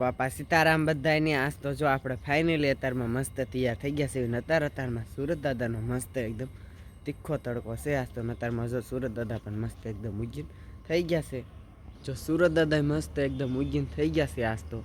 બાપા સીતારામ બધાની આજ તો જો આપણે ફાઇનલી અત્યારમાં મસ્ત તૈયાર થઈ ગયા છે નતાર અતારમાં સુરત દાદાનો મસ્ત એકદમ તીખો તડકો છે. આજ તો નતારમાં જો સુરત દાદા પણ મસ્ત એકદમ ઉગીન થઈ ગયા છે. જો સુરત દાદા મસ્ત એકદમ ઉગીન થઈ ગયા છે આજ તો.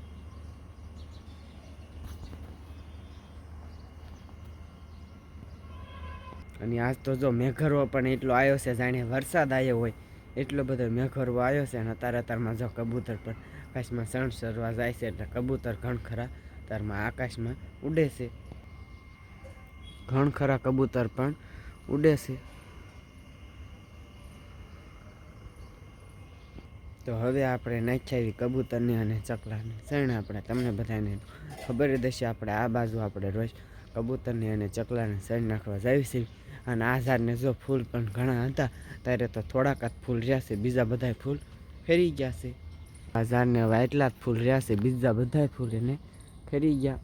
અને આજ તો જો મેઘરવો પણ એટલો આવ્યો છે. જાણે વરસાદ આવ્યો હોય. એટલો બધો મેઘરવો આવ્યો છે અને અતારે તારમાં જો કબૂતર પણ આકાશમાં સણ સરવા જાય છે એટલે કબૂતર ઘણ ખરા તારમાં આકાશમાં ઉડે છે. ઘણ ખરા કબૂતર પણ ઉડે છે. તો હવે આપણે નાખ્યા કબૂતરને અને ચકલાની. શરણ આપણે? તમને બધાને ખબર જ આપણે આ બાજુ આપણે રોજ કબૂતરની અને ચકલાને શરણ નાખવા જાય છે અને આ ઝાડને જો ફૂલ પણ ઘણા હતા, ત્યારે તો થોડાક જ ફૂલ રહ્યા છે, બીજા બધા ફૂલ ફેરી ગયા છે. આ ઝાડને એટલા જ ફૂલ રહ્યા છે, બીજા બધા ફૂલ એને ફેરી ગયા.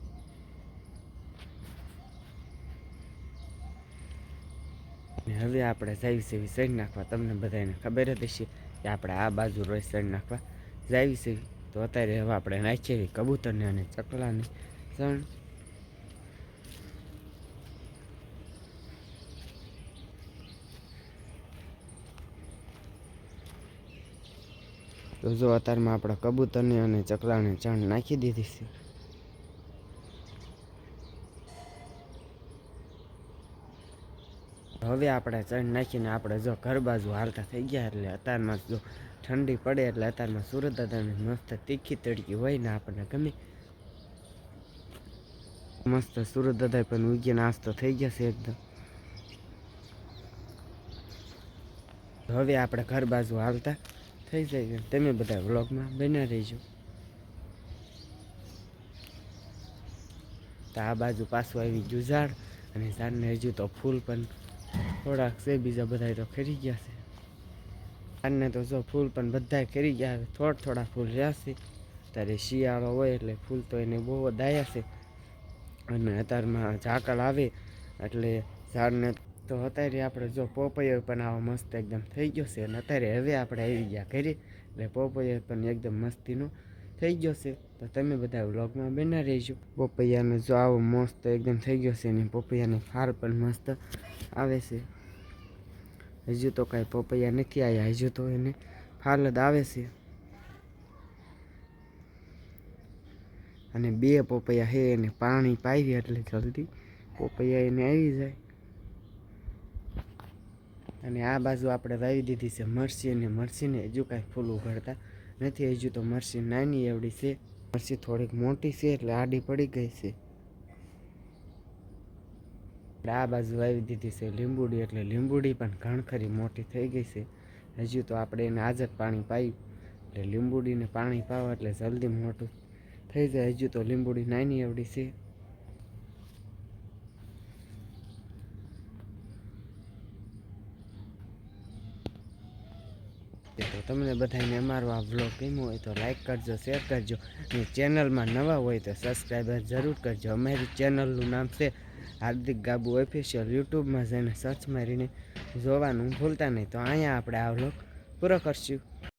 હવે આપણે જાવી સેવી એવી નાખવા. તમને બધાને ખબર જ હશે કે આપણે આ બાજુ રોજ શેડ નાખવા. જાવી સેવી. તો અત્યારે હવે આપણે નાખીએ કબૂતરને અને ચકલાને. સણ તો જો અત્યારમાં આપણે કબૂતરને અને ચકલાને ચણ નાખી દીધી છે. હવે આપણે ચણ નાખીને આપણે જો ઘર બાજુ હાલતા થઈ ગયા એટલે અત્યારમાં જો ઠંડી પડે એટલે અત્યારમાં સુરત દાદાની મસ્ત તીખી તડકી હોય ને આપણને ગમે. મસ્ત સુરત દાદા પણ ઉગી નાસ્તો થઈ ગયા છે એકદમ. હવે આપણે ઘર બાજુ હાલતા થઈ જાય તમે બધા વ્લોગમાં બન્યા રહીજો. તો આ બાજુ પાછું આવી ગયું ઝાડ અને ઝાડને હજુ તો ફૂલ પણ થોડાક છે, બીજા બધા તો ખરી ગયા છે. ઝાડને તો જો ફૂલ પણ બધા ખરી ગયા હવે થોડા થોડા ફૂલ રહ્યા છે. ત્યારે શિયાળો હોય એટલે ફૂલ તો એને બહુ વધાર્યા છે. અને અત્યારમાં ઝાકળ આવે એટલે ઝાડને તો અત્યારે આપણે જો પોપૈયો પણ આવો મસ્ત એકદમ થઈ ગયો છે. અને અત્યારે હવે આપણે આવી ગયા ઘરે. એટલે પોપૈયો પણ એકદમ મસ્તીનો થઈ ગયો છે. તો તમે બધા વ્લોગમાં બના રહેજો. પપૈયાનો જો આવો મસ્ત એકદમ થઈ ગયો છે અને પપૈયાનો ફાર પણ મસ્ત આવે છે. હજુ તો કાંઈ પોપૈયા નથી આવ્યા હજુ તો એને ફાલ જ આવે છે. અને બે પોપૈયા હે એને પાણી પાવી એટલે જલ્દી પોપૈયા એને આવી જાય. અને આ બાજુ આપણે વાવી દીધી છે મરસી અને મરસીને હજુ કાંઈ ફૂલ ઉઘડતા નથી, હજુ તો મરસી નાની એવડી છે. મરસી થોડીક મોટી છે એટલે આડી પડી ગઈ છે. આ બાજુ આવી દીધી છે લીંબુડી, એટલે લીંબુડી પણ ઘણખરી મોટી થઈ ગઈ છે. હજુ તો આપણે એને આજ જ પાણી પાયું. એટલે લીંબુડીને પાણી પાવા એટલે જલ્દી મોટું થઈ જાય. હજુ તો લીંબુડી નાની એવડી છે. તો તમને બધાને અમારો આ વ્લોગ ગમ્યો હોય તો લાઇક કરજો શેર કરજો. અને ચેનલમાં નવા હોય તો સબસ્ક્રાઈબર જરૂર કરજો. અમારી ચેનલનું નામ છે હાર્દિક ગાબુ ઓફિશિયલ યુટ્યુબમાં જઈને સર્ચ મારીને જોવાનું ભૂલતા નહીં. તો અહીંયા આપણે આ વ્લોગ પૂરો કરશું.